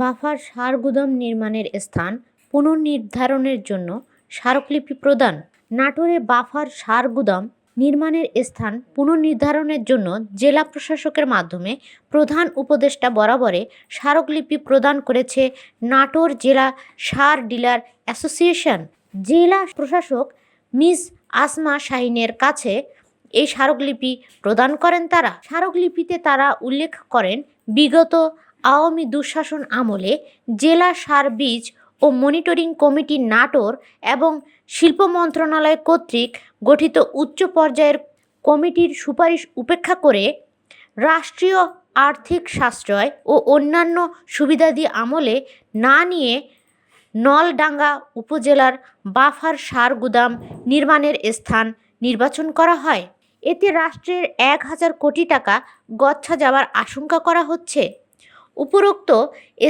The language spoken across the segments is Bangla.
বাফার সার গুদাম নির্মাণের স্থান পুনর্নির্ধারণের জন্য স্মারকলিপি প্রদান। নাটোরে বাফার সার গুদাম নির্মাণের স্থান পুনর্নির্ধারণের জন্য জেলা প্রশাসকের মাধ্যমে প্রধান উপদেষ্টা বরাবরে স্মারকলিপি প্রদান করেছে নাটোর জেলা সার ডিলার অ্যাসোসিয়েশন। জেলা প্রশাসক মিস আসমা শাহিনের কাছে এই স্মারকলিপি প্রদান করেন তারা। স্মারকলিপিতে তারা উল্লেখ করেন, বিগত আওয়ামী দুঃশাসন আমলে জেলা সার বীজ ও মনিটরিং কমিটি নাটোর এবং শিল্প মন্ত্রণালয় কর্তৃক গঠিত উচ্চ পর্যায়ের কমিটির সুপারিশ উপেক্ষা করে রাষ্ট্রীয় আর্থিক সাশ্রয় ও অন্যান্য সুবিধাদি আমলে না নিয়ে নলডাঙ্গা উপজেলার বাফার সার গুদাম নির্মাণের স্থান নির্বাচন করা হয়। এতে রাষ্ট্রের এক হাজার কোটি টাকা গচ্ছা যাওয়ার আশঙ্কা করা হচ্ছে। উপরোক্ত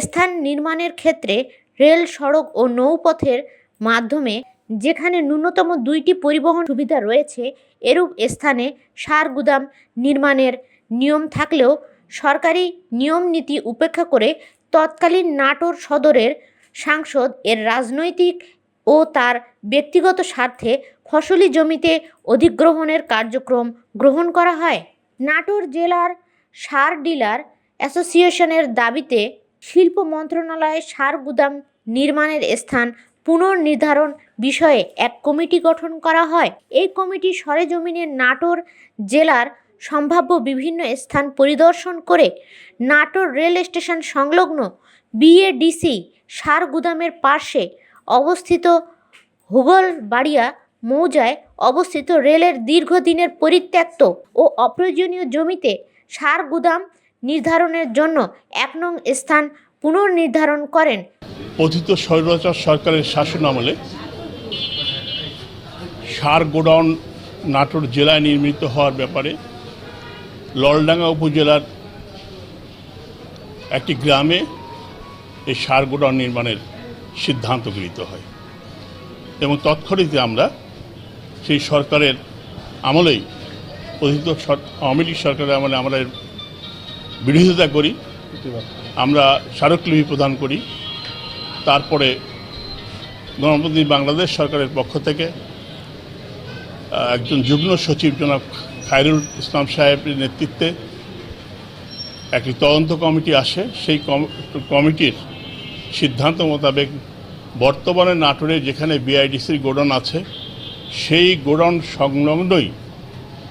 স্থান নির্মাণের ক্ষেত্রে রেল, সড়ক ও নৌপথের মাধ্যমে যেখানে ন্যূনতম দুইটি পরিবহন সুবিধা রয়েছে, এরূপ স্থানে সার গুদাম নির্মাণের নিয়ম থাকলেও সরকারি নিয়ম নীতি উপেক্ষা করে তৎকালীন নাটোর সদরের সাংসদ এর রাজনৈতিক ও তার ব্যক্তিগত স্বার্থে ফসলি জমিতে অধিগ্রহণের কার্যক্রম গ্রহণ করা হয়। নাটোর জেলার সার ডিলার অ্যাসোসিয়েশনের দাবিতে শিল্প মন্ত্রণালয়ে সার গুদাম নির্মাণের স্থান পুনর্নির্ধারণ বিষয়ে এক কমিটি গঠন করা হয়। এই কমিটি সরেজমিনে নাটোর জেলার সম্ভাব্য বিভিন্ন স্থান পরিদর্শন করে নাটোর রেল স্টেশন সংলগ্ন বিএডিসি সার গুদামের পার্শ্বে অবস্থিত হুগলবাড়িয়া মৌজায় অবস্থিত রেলের দীর্ঘদিনের পরিত্যক্ত ও অপ্রয়োজনীয় জমিতে সার গুদাম নির্ধারণের জন্য এক নং স্থান পুনর্নির্ধারণ করেন। পতিত স্বৈরাচার সরকারের শাসন আমলে সার গোডাউন নাটোর জেলায় নির্মিত হওয়ার ব্যাপারে ললডাঙ্গা উপজেলার একটি গ্রামে এই সার গোডাউন নির্মাণের সিদ্ধান্ত গৃহীত হয় এবং তৎক্ষণিতে আমরা সেই সরকারের আমলেই সর- আওয়ামী লীগ সরকারের আমলে আমরা বিরোধিতা করি। আমরা স্মারকলিপি প্রদান করি। তারপরে গণপ্রতি বাংলাদেশ সরকারের পক্ষ থেকে একজন যুগ্ম সচিব জনাব খায়রুল ইসলাম সাহেবের নেতৃত্বে একটি তদন্ত কমিটি আসে। সেই কমিটির সিদ্ধান্ত মোতাবেক বর্তমানে নাটোরে যেখানে বিআইডিসির গোডাউন আছে, সেই গোডাউন সংলগ্নই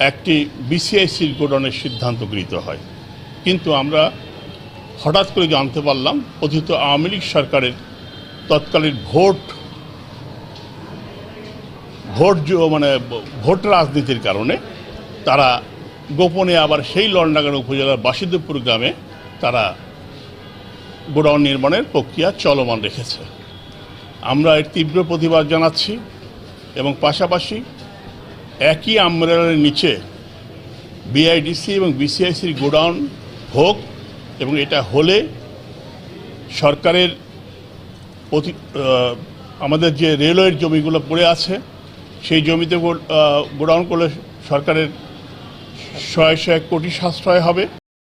একটি বিসিআইসির গোডাউনের সিদ্ধান্ত গৃহীত হয়। কিন্তু আমরা হঠাৎ করে জানতে পারলাম অতীত আওয়ামী লীগ সরকারের তৎকালীন ভোট ভোট মানে ভোট রাজনীতির কারণে তারা গোপনে আবার সেই লন্ডাগান উপজেলার বাসিদেবপুর গ্রামে তারা গোডাউন নির্মাণের প্রক্রিয়া চলমান রেখেছে। আমরা এর তীব্র প্রতিবাদ জানাচ্ছি এবং পাশাপাশি একই আমরেলার নিচে বিআইডিসি এবং বিসিআইসির গোডাউন হোক এবং এটা হলে সরকারের অতি আমাদের যে রেলওয়ের জমিগুলো পড়ে আছে, সেই জমিতে গোডাউন করলে সরকারের ছয় এক কোটি সাশ্রয় হবে।